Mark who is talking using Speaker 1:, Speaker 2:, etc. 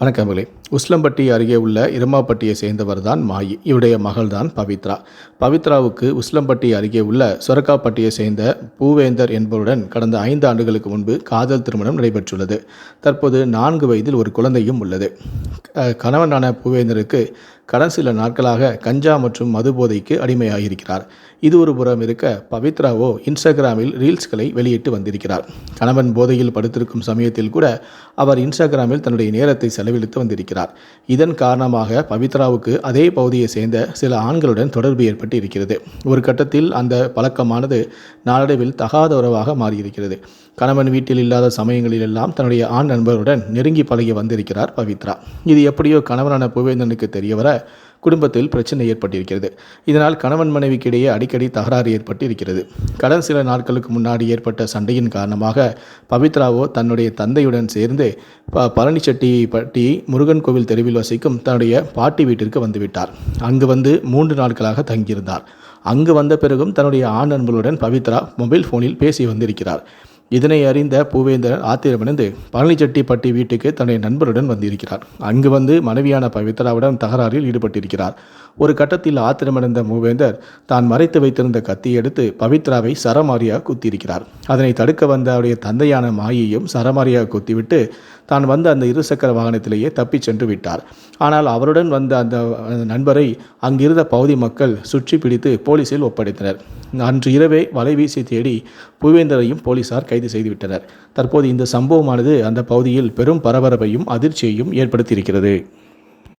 Speaker 1: வணக்கங்களே உஸ்லம்பட்டி அருகே உள்ள இருமாப்பட்டியை சேர்ந்தவர் தான் மாயி. இவருடைய மகள் தான் பவித்ரா. பவித்ராவுக்கு உஸ்லம்பட்டி அருகே உள்ள சொரக்காப்பட்டியை சேர்ந்த பூவேந்தர் என்பவருடன் கடந்த ஐந்து ஆண்டுகளுக்கு முன்பு காதல் திருமணம் நடைபெற்றுள்ளது. தற்போது நான்கு வயதில் ஒரு குழந்தையும் உள்ளது. கணவனான பூவேந்தருக்கு கடந்த சில நாட்களாக கஞ்சா மற்றும் மது போதைக்கு அடிமையாகியிருக்கிறார் இது ஒரு புறம் இருக்க பவித்ராவோ இன்ஸ்டாகிராமில் ரீல்ஸ்களை வெளியிட்டு வந்திருக்கிறார். கணவன் போதையில் படுத்திருக்கும் சமயத்தில் கூட அவர் இன்ஸ்டாகிராமில் தன்னுடைய நேரத்தை செலவழித்து வந்திருக்கிறார். இதன் காரணமாக பவித்ராவுக்கு அதே பகுதியை சேர்ந்த சில ஆண்களுடன் தொடர்பு ஏற்பட்டு இருக்கிறது ஒரு கட்டத்தில் அந்த பழக்கமானது நாளடைவில் தகாத உறவாக மாறியிருக்கிறது. கணவன் வீட்டில் இல்லாத சமயங்களிலெல்லாம் தன்னுடைய ஆண் நண்பருடன் நெருங்கி பழகி வந்திருக்கிறார் பவித்ரா. இது எப்படியோ கணவனான புவேந்தனுக்கு தெரியவர குடும்பத்தில் பிரச்சனை ஏற்பட்டிருக்கிறது. இதனால் கணவன் மனைவிக்கு இடையே அடிக்கடி தகராறு ஏற்பட்டு இருக்கிறது கடன் சில நாட்களுக்கு முன்னாடி ஏற்பட்ட சண்டையின் காரணமாக பவித்ராவோ தன்னுடைய தந்தையுடன் சேர்ந்து ப பழனிச்செட்டி பட்டி முருகன் கோவில் தெருவில் வசிக்கும் தன்னுடைய பாட்டி வீட்டிற்கு வந்துவிட்டார். அங்கு வந்து மூன்று நாட்களாக தங்கியிருந்தார். அங்கு வந்த பிறகும் தன்னுடைய ஆண் நண்பர்களுடன் பவித்ரா மொபைல் ஃபோனில் பேசி வந்திருக்கிறார். இதனை அறிந்த பூவேந்திரன் ஆத்திரமடைந்து பழனிச்செட்டிப்பட்டி வீட்டுக்கு தன்னுடைய நண்பருடன் வந்திருக்கிறார். அங்கு வந்து மனைவியான பவித்ராவுடன் தகராறில் ஈடுபட்டிருக்கிறார். ஒரு கட்டத்தில் ஆத்திரமடைந்த மூவேந்தர் தான் மறைத்து வைத்திருந்த கத்தியை எடுத்து பவித்ராவை சரமாரியாக குத்தியிருக்கிறார். அதனை தடுக்க வந்த அவருடைய தந்தையான மாயையும் சரமாரியாக குத்திவிட்டு தான் வந்த அந்த இருசக்கர வாகனத்திலேயே தப்பிச் சென்று விட்டார். ஆனால் அவருடன் வந்த அந்த நண்பரை அங்கிருந்த பகுதி மக்கள் சுற்றி பிடித்து போலீசில் ஒப்படைத்தனர். அன்று இரவே வலைவீசி தேடி புவேந்தரையும் போலீசார் கைது செய்துவிட்டனர். தற்போது இந்த சம்பவமானது அந்த பகுதியில் பெரும் பரபரப்பையும் அதிர்ச்சியையும் ஏற்படுத்தியிருக்கிறது.